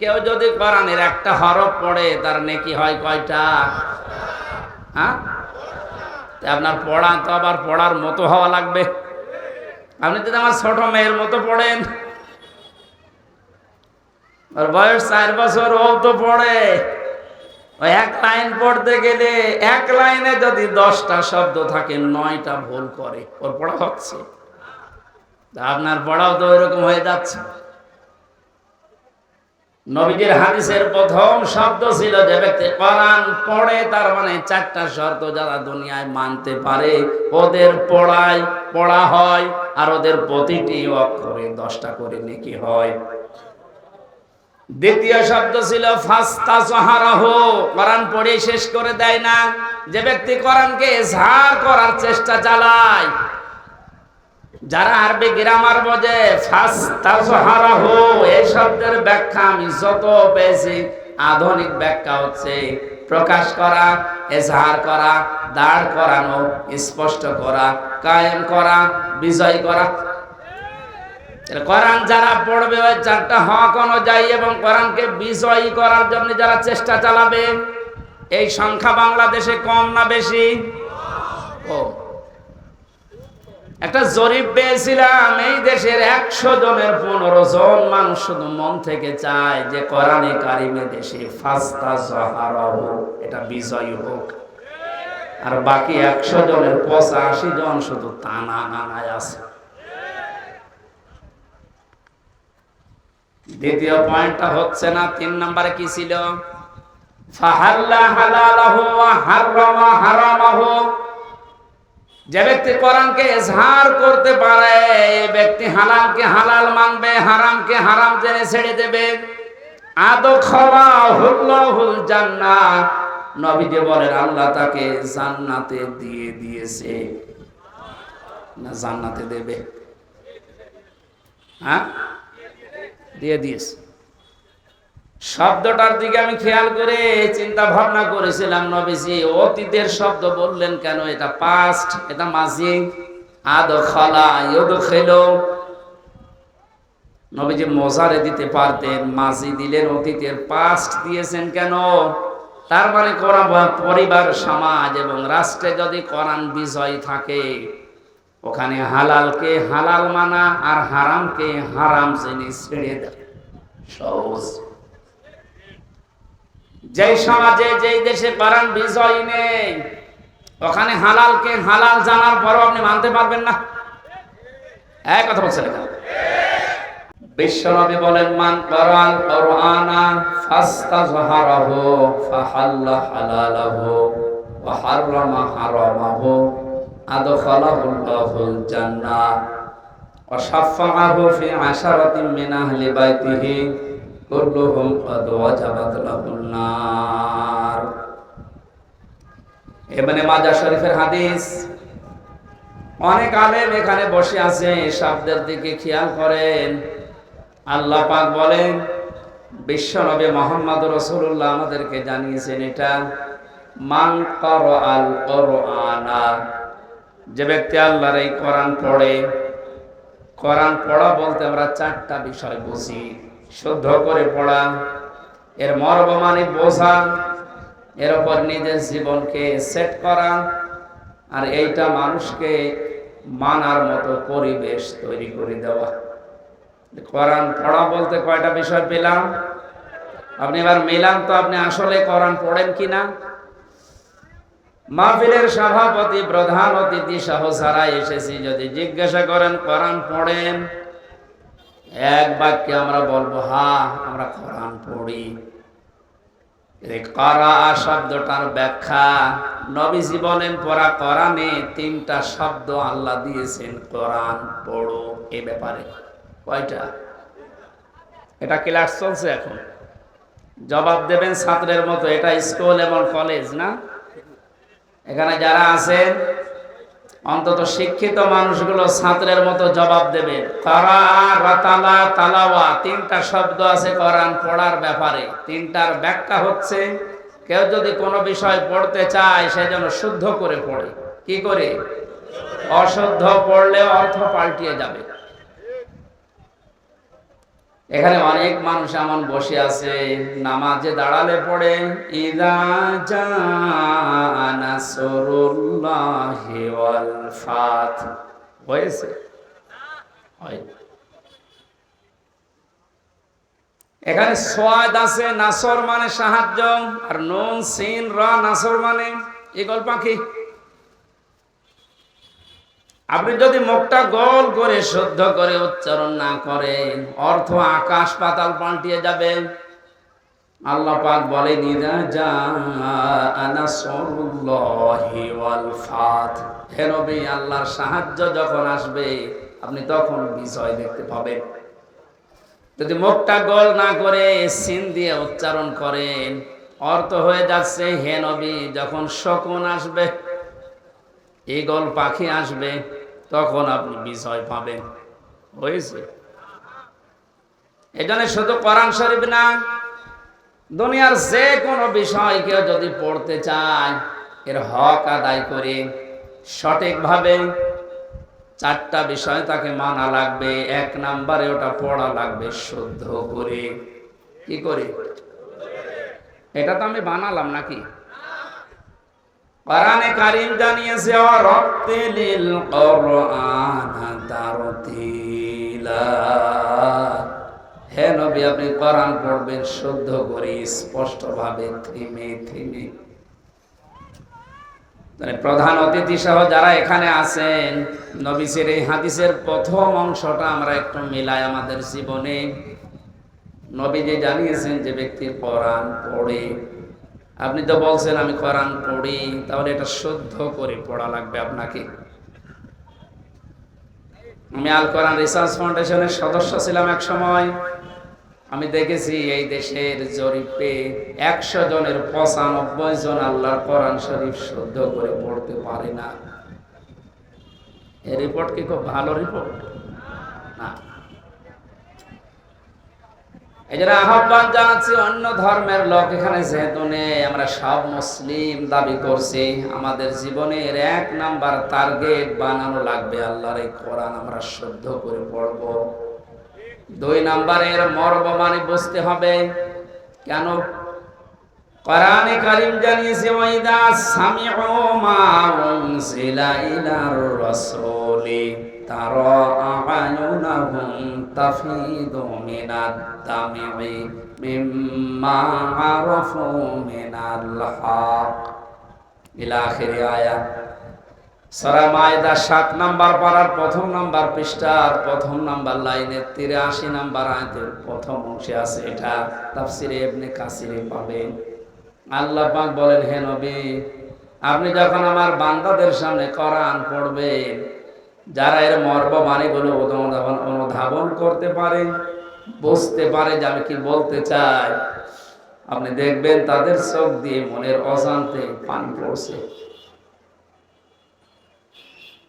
কেউ যদি কোরআনের একটা হরফ পড়ে, তার নেকি হয় কয়টা? হ্যাঁ? আপনার পড়া তো আবার পড়ার মতো হওয়া লাগবে। আপনি যদি আমার ছোট মেয়ের মতো পড়েন। ওর বয়স চার বছর, ও তো পড়ে। ওই এক লাইন পড়তে গেলে, এক লাইনে যদি দশটা শব্দ থাকে, নয়টা ভুল করে। ওর পড়া হচ্ছে। আপনার পড়াও তো ওইরকম হয়ে যাচ্ছে। নবীজির হাদিসের প্রথম শব্দ ছিল যে ব্যক্তি কোরআন পড়ে, তার মানে চারটা শর্ত যারা দুনিয়ায় মানতে পারে, ওদের পড়ায়, পড়া হয়, আর ওদের প্রতিটি অক্ষরে দশটা করে নেকি হয়। দ্বিতীয় শব্দ ছিল ফাস্তা সহারাহ কোরআন পড়ে শেষ করে দেয় না। যে ব্যক্তি কোরআনকে ঝাড় করার চেষ্টা চালায় যারা আরবি গ্রামার বোঝে এই শব্দের ব্যাখ্যা আমি যত পেয়েছি, আধুনিক ব্যাখ্যা হচ্ছে প্রকাশ করা, এজাহার করা, দাঁড় করানো, স্পষ্ট করা, কায়েম করা, বিজয় করা। কোরআন যারা পড়বে, ওই চারটা হক অনুযায়ী এবং কোরআনকে বিজয়ী করার জন্য যারা চেষ্টা চালাবে, এই সংখ্যা বাংলাদেশে কম না বেশি? কম। একটা জরিপ পেয়েছিলাম, এই দেশের একশো জনের পনেরো জন মানুষ শুধু মন থেকে চায় যে কোরআনে কারিমে দেশে ফাস্তা জহারা হোক এটা বিজয়ী হোক। আর বাকি একশো জনের পঁচাশি জন শুধু টানা নানায় আছে। দ্বিতীয় পয়েন্টটা হচ্ছে না, তিন নম্বরে কি ছিল? ফাহাল্লা হালালাহু ওয়া হাররামা হারামাহু। যে ব্যক্তি কোরআনকে এজহার করতে পারে ব্যক্তি হালালকে হালাল মানবে, হারামকে হারাম জেনে ছেড়ে দেবে। আদো খাওয়া হুল্লাহুল জান্নাত। নবীজি বলেন, আল্লাহ তাকে জান্নাতে দিয়ে দিয়েছে। না, জান্নাতে দেবে। হ্যাঁ? দিয়ে দিয়েছে। শব্দটার দিকে আমি খেয়াল করে চিন্তা ভাবনা করেছিলাম নবীজি। অতীতের শব্দ বললেন কেন? এটা পাস্ট এটা মাঝি। আদ খালা ইয়দ খেলো নবীজি মজারে দিতে পারতেন, মাঝি দিলেন, অতীতের পাস্ট দিয়েছেন কেন? তার মানে কোরআন পরিবার, সমাজ এবং রাষ্ট্রে যদি কোরআন বিজয় থাকে, ওখানে হালালকে হালাল মানা আর হারামকে হারাম জেনে ছেড়ে দেয়। সহজ। যেই সমাজে, যেই দেশে কোরআন বিজয় নেই, ওখানে হালালকে হালাল জানার পরও আপনি মানতে পারবেন না। এক কথা বলছেন বিশ্বনবী বলেন, মান কোরআন কোরআনা ফাস্তাজহারাহু ফাহাল্লা হালালাহু ফি আশারাতিন মিন আহলি বাইতিহি কুল্লুহুম হাদিস। অনেক আলেম এখানে বসে আছে শব্দের দিকে খেয়াল করেন। আল্লাহ পাক বলেন বিশ্বনবী মোহাম্মদ রসুল্লাহ আমাদেরকে জানিয়েছেন এটা, মান কর আল কোরআনা। যে ব্যক্তি আল্লাহর এই কোরআন পড়ে, কোরআন পড়া বলতে আমরা চারটা বিষয় বুঝি। শুদ্ধ করে পড়া এর মর্ম মানে বোঝা এর উপর নিজের জীবনকে সেট করা আর এইটা মানুষকে মানার মতো পরিবেশ তৈরি করে দেওয়া। কোরআন পড়া বলতে কয়টা বিষয় পেলাম? আপনি এবার মিলান তো আপনি আসলে কোরআন পড়েন কিনা? মাহফিলের সভাপতি প্রধান অতিথি সহ সারা এসেছি, যদি জিজ্ঞাসা করেন, কোরআন পড়েন? এক বাক্যে আমরা বলব, হা, আমরা কোরআন পড়ি। করা শব্দটার ব্যাখ্যা নবীজি বলেন পড়া কোরআনে তিনটা শব্দ আল্লাহ দিয়েছেন, কোরআন পড়ো। এ ব্যাপারে। কয়টা? এটা ক্লাস চলছে এখন। জবাব দেবেন ছাত্রের মতো, এটা স্কুল এবং কলেজ, না? এখানে যারা আছেন অন্তত শিক্ষিত মানুষগুলো ছাত্রের মতো জবাব দেবে। তালাওয়া, তিনটা শব্দ আছে করান পড়ার ব্যাপারে। তিনটার ব্যাখ্যা হচ্ছে, কেউ যদি কোনো বিষয় পড়তে চায়, সে যেন শুদ্ধ করে পড়ে। কি করে? অশুদ্ধ পড়লে অর্থ পাল্টিয়ে যাবে। এখানে অনেক মানুষ এমন বসে আছে, নামাজে দাঁড়ালে পড়ে, ইদা হয়েছে? এখানে সোয়াদ আছে, নাসর মানে সাহায্য, আর নুন, সিন, র, নাসর মানে ইগল পাখি আপনি যদি মুখটা গোল করে শুদ্ধ করে উচ্চারণ না করেন, অর্থ আকাশ পাতাল পাল্টিয়ে যাবে। আল্লাহ পাক বলে নিদা যা আনাসরুল্লাহি ওয়াল ফাত। হে নবী, আল্লাহর সাহায্য যখন আসবে, আপনি তখন বিজয় দেখতে পাবেন। যদি মুখটা গোল না করে সিন দিয়ে উচ্চারণ করেন, অর্থ হয়ে যাচ্ছে, হে নবী, যখন শকুন আসবে, ঈগল পাখি আসবে তখন আপনি বিজয় পাবেন। হয়েছে? এই জন্য শুধু কোরআন শরীফ না, দুনিয়ার যে কোনো বিষয় কেউ যদি পড়তে চায়, এর হক আদায় করে সঠিকভাবে চারটা বিষয় তাকে মানা লাগবে, এক নাম্বারে ওটা পড়া লাগবে শুদ্ধ করে। কি করে? এটা তো আমি বানালাম নাকি? কোরআনে কারীম জানিয়েছে ওয়ারাত্তিলিল কোরআন তারতিলা হে নবী, আপনি কোরআন পড়বেন শুদ্ধ করে স্পষ্ট ভাবে থেমে থেমে। মানে প্রধান অতিথি সহ যারা এখানে আছেন নবিসের এই হাদিসের প্রথম অংশটা আমরা একটু মিলাই আমাদের জীবনে। নবী যে জানিয়েছেন যে ব্যক্তি কোরআন পড়ে আপনি তো বলছেন আমি কোরআন পড়ি, তাহলে এটা শুদ্ধ করে পড়া লাগবে আপনাকে। আমি আল কোরআন রিসার্চ ফাউন্ডেশনের সদস্য ছিলাম এক সময়। আমি দেখেছি এই দেশের জরিপে একশো জনের পঁচানব্বই জন আল্লাহর কোরআন শরীফ শুদ্ধ করে পড়তে পারে না। এই রিপোর্ট কি খুব ভালো রিপোর্ট? না। এই জন্য আহ্বান জানাচ্ছি অন্য ধর্মের লোক এখানে যেহেতু নেই, আমরা সব মুসলিম দাবি করছি। আমাদের জীবনের এক নাম্বার টার্গেট বানানো লাগবে আল্লাহর এই কোরআন আমরা শুদ্ধ করে পড়ব। দুই নাম্বারের মর্ম মানে বুঝতে হবে, কেন? কোরআনে কারীম জানিয়েছে, ওয়াইদা সামিউ মা উনজিলা ইলার রাসূলি। তারা আয়ুনাহুম তাফিদু মিনাদ দামি মিম্মা আরাফু মিনাল হক ইলা আখিরি আয়াত সরা মায়দা সাত নাম্বার পাড়ার প্রথম নাম্বার পৃষ্ঠার প্রথম নাম্বার লাইনের তিরাশি নাম্বার আয়াতের প্রথম অংশে আছে এটা তাফসিরে এমনি কাসিরে পাবেন আল্লাহ পাক বলেন, হে নবী, আপনি যখন আমার বান্দাদের সামনে কোরআন পড়বেন যারা এর মর্ম বাণীগুলো অনুধাবন করতে পারে, বুঝতে পারে যে আমি কি বলতে চাই, আপনি দেখবেন তাদের চোখ দিয়ে মনের অজান্তে পানি পড়ছে।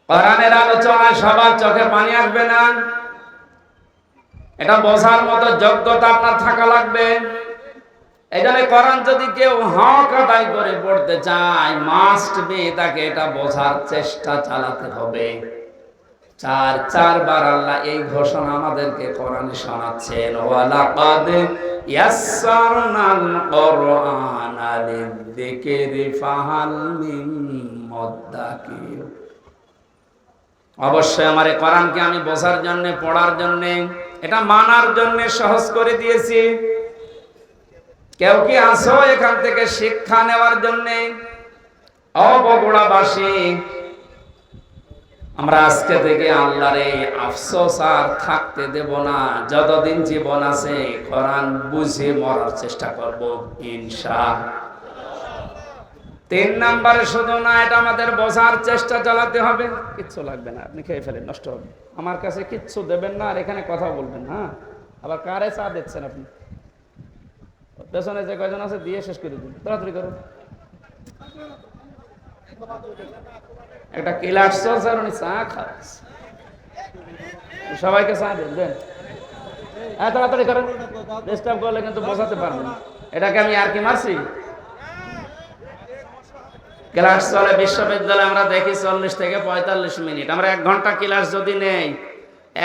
কোরআনের আলোচনায় সবার চোখে পানি আসবে না। এটা বোঝার মতো যোগ্যতা আপনার থাকা লাগবে। এই জন্য কোরআন যদি কেউ হক আদায় করে পড়তে চায় মাস্ট বি তাকে এটা বোঝার চেষ্টা চালাতে হবে। চার, চারবার আল্লাহ এই ঘোষণা আমাদেরকে কোরআনে শোনাচ্ছেন, ওয়ালাকাদ ইয়াসসারনাল কোরআনা লিযিকরি ফাহাল মিন মুদ্দাকির অবশ্যই আমার এই কোরআনকে আমি বোঝার জন্য, পড়ার জন্য, এটা মানার জন্য সহজ করে দিয়েছি। কেউ কি আসো এখান থেকে শিক্ষা নেওয়ার জন্য? অবগুড়াবাসী আমরা আজকে থেকে আল্লাহর এই আফসোস আর থাকতে দেব না। যতদিন জীবন আছে, কোরআন বুঝে মরার চেষ্টা করব ইনশা তিন নাম্বারে শুধু না, এটা আমাদের বোঝার চেষ্টা চালাতে হবে। কিচ্ছু লাগবে না, আপনি খেয়ে ফেলেন, নষ্ট হবে। আমার কাছে কিচ্ছু দেবেন না, আর এখানে কথা বলবেন হ্যাঁ? আবার কারে চা দিচ্ছেন আপনি? পেছনে যে কয়জন আছে, দিয়ে শেষ করে দিন। তাড়াতাড়ি করুন। একটা কিলার আর উনি চা খাচ্ছে। সবাইকে চা দেন দেন। হ্যাঁ তাড়াতাড়ি করেন। ডিস্টার্ব করলে কিন্তু বোঝাতে পারবেন না। এটাকে আমি আর কি মারছি? ক্লাস চলে বিশ্ববিদ্যালয়ে আমরা দেখি চল্লিশ থেকে পঁয়তাল্লিশ মিনিট। আমরা এক ঘণ্টা ক্লাস যদি নেই,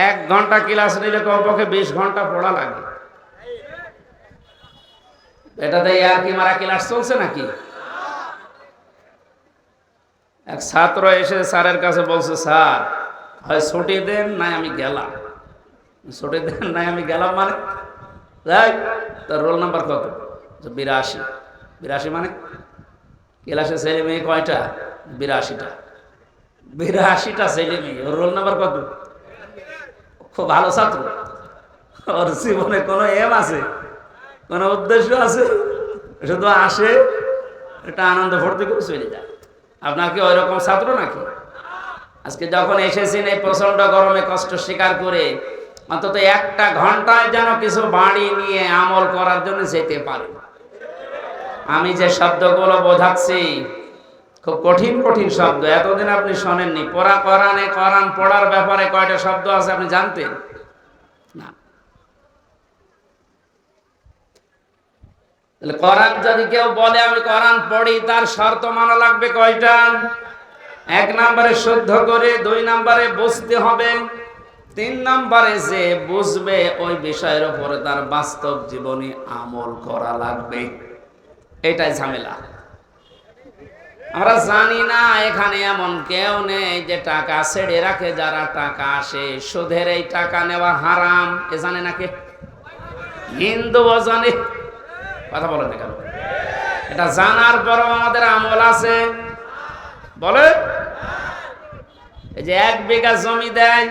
এক ঘণ্টা ক্লাস নিলে কমপক্ষে বিশ ঘণ্টা পড়া লাগে। এটাতে আর কি মারা ক্লাস চলছে নাকি? এক ছাত্র এসে স্যারের কাছে বলছে, স্যার, হয় ছুটি দেন নাই আমি গেলাম। ছুটি দেন নাই আমি গেলাম মানে? যাই তার রোল নাম্বার কত? বিরাশি। বিরাশি মানে? ক্লাসে ছেলে মেয়ে কয়টা? বিরাশিটা। বিরাশিটা ছেলে মেয়ে, ওর রোল নাম্বার কত? খুব ভালো ছাত্র। ওর জীবনে কোনো এম আছে? কোনো উদ্দেশ্য আছে? শুধু আসে এটা আনন্দ ভর্তি করে চলে যায়। আপনার কি ওই রকম ছাত্র নাকি? আজকে যখন এসেছেন এই প্রচণ্ড গরমে কষ্ট স্বীকার করে, অন্তত একটা ঘন্টায় যেন কিছু বাড়ি নিয়ে আমল করার জন্য যেতে পারে। আমি যে শব্দগুলো বোঝাচ্ছি, খুব কঠিন কঠিন শব্দ। এতদিন আপনি শোনেননি। পড়া করানে করান পড়ার ব্যাপারে কয়টা শব্দ আছে আপনি জানতেন? তাহলে কোরআন যদি কেউ বলে, আমি কোরআন পড়ি, তার শর্ত মানা লাগবে কয়টা? এক নম্বরে শুদ্ধ করে, দুই নম্বরে বুঝতে হবে। তিন নম্বরে যে বুঝবে, ওই বিষয়ের উপরে তার বাস্তব জীবনে আমল করা লাগবে। এটাই ঝামেলা। আমরা জানি না, এখানে এমন কেউ নেই যে টাকা ছেড়ে রাখে, যারা টাকা আসে, সুদের এই টাকা নেওয়া হারাম। এ জানে নাকি? হিন্দুও জানে। কথা বলেন না কেন? এটা জানার পরও আমাদের আমল আছে। বলে? এই যে এক বিঘা জমি দেয়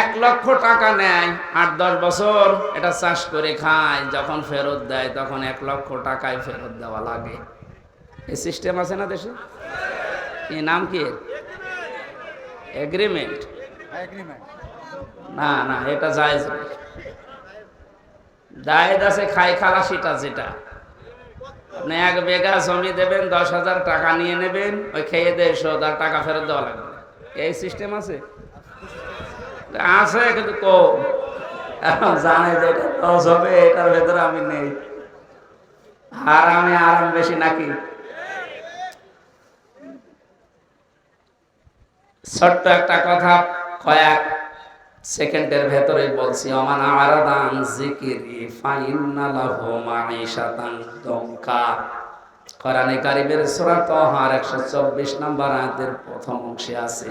এক লক্ষ টাকা নেয় আট দশ বছর এটা চাষ করে খায় যখন ফেরত দেয় তখন এক লক্ষ টাকায় ফেরত দেওয়া লাগে। এই সিস্টেম আছে না দেশে? এই নাম কি এগ্রিমেন্ট না না এটা জায়েজ না আছে, খাই খালাসিটা যেটা। আপনি এক বেগা জমি দেবেন, দশ হাজার টাকা নিয়ে নেবেন, ওই খেয়ে দেড়শো হাজার টাকা ফেরত দেওয়া লাগবে। এই সিস্টেম আছে? আছে, কিন্তু কম। এখন জানে যে এটা লস হবে, এটার ভেতরে আমি নেই। আর আমি আরাম বেশি নাকি? ছোট্ট একটা কথা, কয়েক সেকেন্ডের ভেতরে বলছি, অমান আরাদান জিকিরি ফাইন্না লাহু মাঈশাতান দঙ্কা কোরআনে কারিমের সূরা তাহার 124 নম্বর আয়াতের প্রথম অংশে আছে,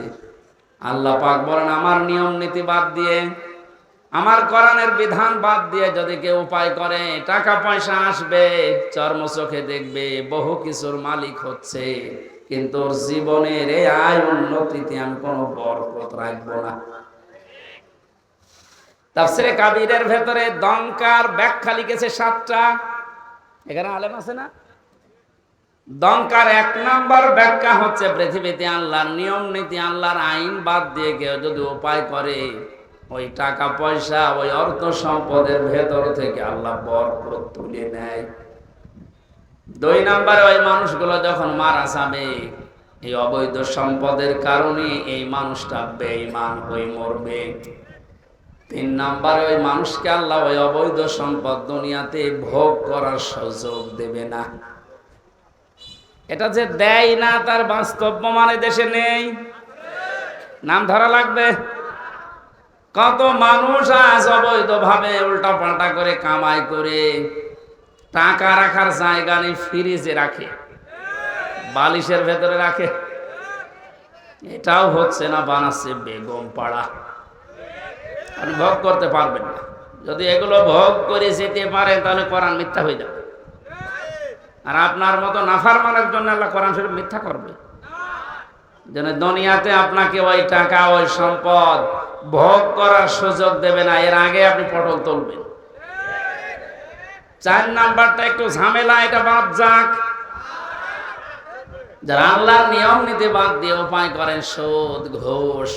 আল্লাহ পাক বলেন, আমার নিয়ম নীতি বাদ দিয়ে, আমার কোরআনের বিধান বাদ দিয়ে যদি কেউ উপায় করে টাকা পয়সা আসবে চর্ম চোখে দেখবে, বহু কিছুর মালিক হচ্ছে, কিন্তু জীবনের এই আয় উন্নতিতে আমি কোনো বরকত রাখব না। তাফসিরে কাবিরের ভেতরে দঙ্কার ব্যাখ্যা লিখেছে সাতটা। এখানে আলেম আছে না? দঙ্কার এক নাম্বার ব্যাখ্যা হচ্ছে, পৃথিবীতে আল্লাহর নিয়ম নীতি, আল্লাহর আইন বাদ দিয়ে কেউ যদি উপায় করে, ওই টাকা, পয়সা, ওই অর্থ সম্পদের ভেতর থেকে আল্লাহ বরকত তুলে নেয়। দুই নাম্বারে ওই মানুষগুলো যখন মারা যাবে, এই অবৈধ সম্পদের কারণে এই মানুষটা বেঈমান হয়ে মরবে। তিন নাম্বার, ওই মানুষকে আল্লাহ ওই অবৈধ সম্পদ দুনিয়াতে ভোগ করার সুযোগ দেবে না। এটা যে দেয় না, তার বাস্তব মানে দেশে নেই। নাম ধরা লাগবে। কত মানুষ আজ অবৈধ ভাবে উল্টা পাল্টা করে কামাই করে টাকা রাখার জায়গা নেই, ফ্রিজে রাখে, বালিশের ভেতরে রাখে। এটাও হচ্ছে না বানাচ্ছে বেগম পাড়া। আপনি ভোগ করতে পারবেন না। যদি এগুলো ভোগ করে যেতে পারেন, তাহলে কোরআন মিথ্যা হয়ে যাবে। আর আপনার মতো নাফার মানের জন্য আল্লাহ কোরআন শরীফ মিথ্যা করবে। যেন দুনিয়াতে আপনাকে ওই টাকা, ওই সম্পদ ভোগ করার সুযোগ দেবে না। এর আগে আপনি পটল তুলবেন। চার নাম্বারটা একটু ঝামেলা, এটা বাদ যাক। যারা আল্লাহর নিয়ম নীতি বাদ দিয়ে উপায় করেন, সুদ, ঘোষ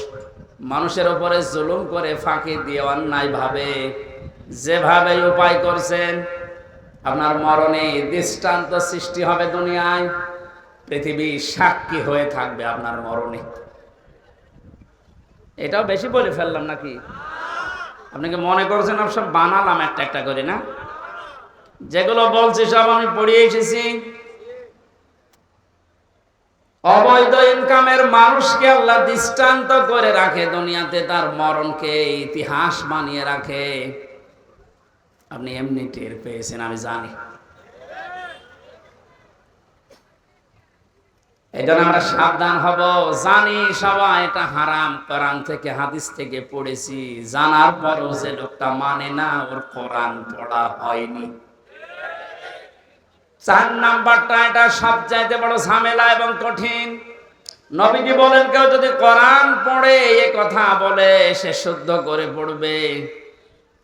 মানুষের উপরে জুলুম করে ফাঁকি দিয়ে অন্যায় ভাবে। যেভাবে উপায় করছেন, আপনার মরণে দৃষ্টান্ত সৃষ্টি হবে দুনিয়ায়। পৃথিবী সাক্ষী হয়ে থাকবে আপনার মরণে। এটাও বেশি বলে ফেললাম নাকি? আপনাকে মনে করছেন সব বানালাম একটা একটা করে, না? যেগুলো বলছি সব আমি পড়িয়ে এসেছি। অবৈধ ইনকামের মানুষকে আল্লাহ দৃষ্টান্ত করে রাখে দুনিয়াতে, তার মরণকে ইতিহাস বানিয়ে রাখে। আপনি এমনি টের পেয়েছেন, আমি জানি। জন্য আমরা সাবধান হব। জানি সবাই এটা হারাম, কোরআন থেকে, হাদিস থেকে পড়েছি। জানার পরও যে লোকটা মানে না, ওর কোরআন পড়া হয়নি। চার নাম্বারটা, এটা সব চাইতে বড় ঝামেলা এবং কঠিন। নবীজি বলেন, কেউ যদি কোরআন পড়ে, এ কথা বলে, সে শুদ্ধ করে পড়বে।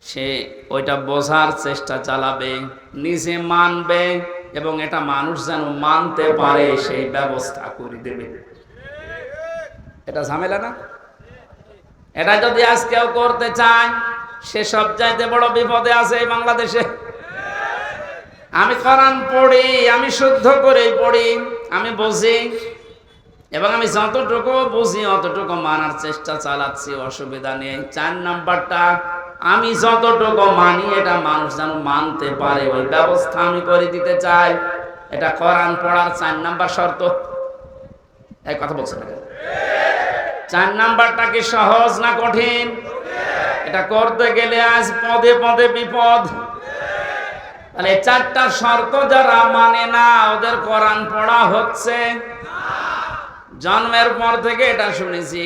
সে ওইটা বোঝার চেষ্টা চালাবে, নিজে মানবে, এবং এটা মানুষ যেন মানতে পারে, সেই ব্যবস্থা করে দেবে। এটা ঝামেলা না? এটা যদি আজ কেউ করতে চায়, সে সব চাইতে বড় বিপদে আছে বাংলাদেশে। আমি কোরআন পড়ি, আমি শুদ্ধ করেই পড়ি, আমি বুঝি, এবং আমি যতটুকু বুঝি অতটুকু মানার চেষ্টা চালাচ্ছি, অসুবিধা নেই। চার নাম্বারটা, আমি যতটুকু মানি এটা মানুষ যেন মানতে পারে। ওই ব্যবস্থা আমি করে দিতে চাই। এটা কোরআন পড়ার চার নাম্বার শর্ত। এই কথা বলছে না চার নাম্বারটা কি সহজ না কঠিন? এটা করতে গেলে আজ পদে পদে বিপদ। তাহলে চারটা শর্ত যারা মানে না, ওদের কোরআন পড়া হচ্ছে। জন্মের পর থেকে এটা শুনেছি।